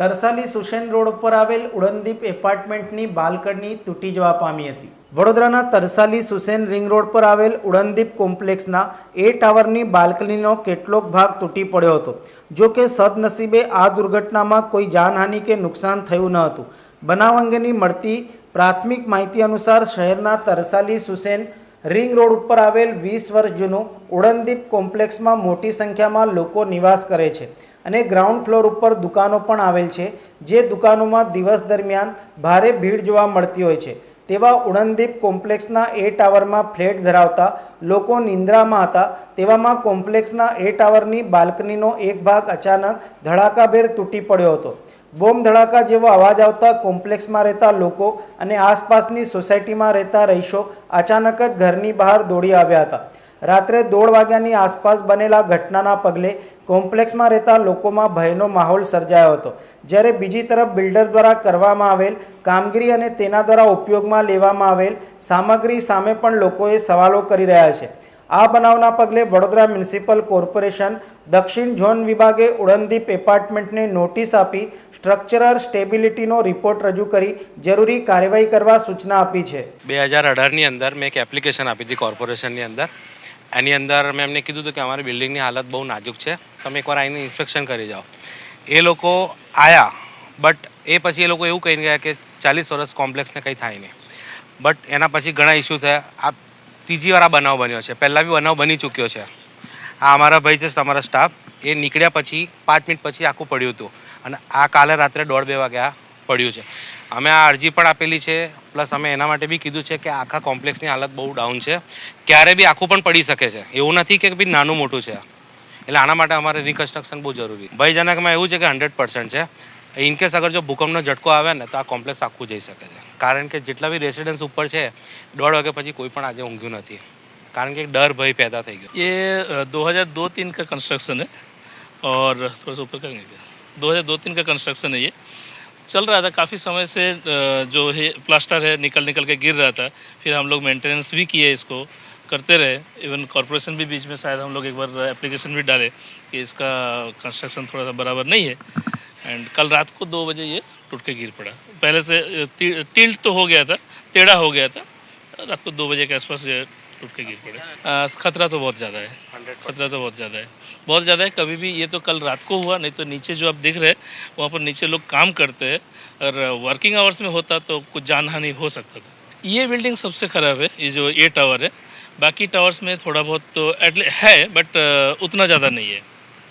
Tarsali Sushen road ઉપર આવેલ ઉડનદીપ એપાર્ટમેન્ટની balcony તૂટી જવા પામી હતી. વડોદરાના તરસાલી સુસેન રિંગ રોડ પર આવેલ ઉડનદીપ કોમ્પ્લેક્સના એ ટાવરની બાલ્કનીનો કેટલોક ભાગ તૂટી પડ્યો હતો. જો કે સદનસીબે આ દુર્ઘટનામાં કોઈ જાનહાનિ કે નુકસાન થયું ન હતું. બનાવ અંગેની મળતી પ્રાથમિક માહિતી અનુસાર શહેરના તરસાલી સુસેન રિંગ રોડ ઉપર આવેલ વીસ વર્ષ જૂનું ઉડનદીપ કોમ્પ્લેક્સમાં મોટી સંખ્યામાં લોકો નિવાસ કરે છે. અને ગ્રાઉન્ડ ફ્લોર ઉપર દુકાનો પણ આવેલ છે, જે દુકાનોમાં દિવસ દરમિયાન ભારે ભીડ જોવા મળતી હોય છે. તેવા ઉડનદીપ કોમ્પ્લેક્સના એ ટાવરમાં ફ્લેટ ધરાવતા લોકો નિંદ્રામાં હતા. તેવામાં કોમ્પ્લેક્સના એ ટાવરની બાલ્કનીનો એક ભાગ અચાનક ધડાકાભેર તૂટી પડ્યો હતો. બોમ્બ ધડાકા જેવો અવાજ આવતા કોમ્પ્લેક્સમાં રહેતા લોકો અને આસપાસની સોસાયટીમાં રહેતા રહીશો અચાનક જ ઘરની બહાર દોડી આવ્યા હતા. રાત્રે દોઢ વાગ્યાની આસપાસ બનેલા ઘટનાના પગલે કોમ્પ્લેક્સમાં રહેતા લોકોમાં ભયનો માહોલ સર્જાયો હતો. જ્યારે બીજી તરફ બિલ્ડર દ્વારા કરવામાં આવેલ કામગીરી અને તેના દ્વારા ઉપયોગમાં લેવામાં આવેલ સામગ્રી સામે પણ લોકોએ સવાલો કરી રહ્યા છે. આ બનાવના પગલે વડોદરા મ્યુનિસિપલ કોર્પોરેશન દક્ષિણ ઝોન વિભાગે ઉડનદીપ એપાર્ટમેન્ટને નોટિસ આપી સ્ટ્રક્ચરલ સ્ટેબિલિટીનો રિપોર્ટ રજૂ કરી જરૂરી કાર્યવાહી કરવા સૂચના આપી છે. બે હજાર અઢારની અંદર મેં એક એપ્લિકેશન આપી હતી કોર્પોરેશનની અંદર. એની અંદર મેં એમને કીધું હતું કે અમારી બિલ્ડિંગની હાલત બહુ નાજુક છે. તમે એકવાર આવીને ઇન્સ્પેક્શન કરી જાઓ. એ લોકો આવ્યા બટ એ પછી એ લોકો એવું કહીને ગયા કે ચાલીસ વર્ષ કોમ્પ્લેક્સને કંઈ થાય નહીં. બટ એના પછી ઘણા ઇસ્યુ થયા. આ ત્રીજી વાર આ બનાવ બન્યો છે. પહેલાં બી બનાવ બની ચૂક્યો છે. આ અમારા ભાઈ છે તમારા સ્ટાફ એ નીકળ્યા પછી, પાંચ મિનિટ પછી આખું પડ્યું હતું. અને આ કાલે રાત્રે દોઢ બે વાગ્યા પડ્યું છે અમે આ અરજી પણ આપેલી છે પ્લસ અમે એના માટે બી કીધું છે કે આખા કોમ્પ્લેક્સની હાલત બહુ ડાઉન છે ક્યારે બી આખું પણ પડી શકે છે એવું નથી કે બી નાનું મોટું છે એટલે આના માટે અમારે રિકન્સ્ટ્રક્શન બહુ જરૂરી ભયજનકમાં એવું છે કે હંડ્રેડ પર્સન્ટ છે ઇનકેસ અગર જો ભૂકંપનો ઝટકો આવે ને તો આ કોમ્પ્લેક્સ આખું જઈ શકે છે કારણ કે જેટલા બી રેસિડન્સ ઉપર છે દોઢ વાગે પછી કોઈ પણ આજે ઊંઘ્યું નથી કારણ કે એક ડર ભય પેદા થઈ ગયો ये अ, 2002-3 का कंस्ट्रक्शन है और थोड़ा सा ऊपर करेंगे क्या 2002-3 का कंस्ट्रक्शन है ये चल रहा था, काफ़ी समय से जो है प्लास्टर है, निकल निकल के गिर रहा था। फिर हम लोग मेंटेनेंस भी किए इसको, करते रहे। इवन कॉरपोरेशन भी बीच में शायद हम लोग एक बार एप्लीकेशन भी डाले कि इसका कंस्ट्रक्शन थोड़ा सा बराबर नहीं है। एंड कल रात को दो बजे ये टूट के गिर पड़ा। पहले से टिल्ट तो हो गया था, टेढ़ा हो गया था। रात को दो बजे के आसपास टूट के गिर पड़े। खतरा तो बहुत ज़्यादा है। खतरा तो बहुत ज़्यादा है। बहुत ज़्यादा है, कभी भी ये तो कल रात को हुआ, नहीं तो नीचे जो आप देख रहे हैं, वहाँ पर नीचे लोग काम करते हैं, और वर्किंग आवर्स में होता तो कुछ जानहानि हो सकता था। ये बिल्डिंग सबसे ख़राब है, ये जो ये टावर है। बाकी टावर्स में थोड़ा बहुत तो एटली है बट उतना ज़्यादा नहीं है।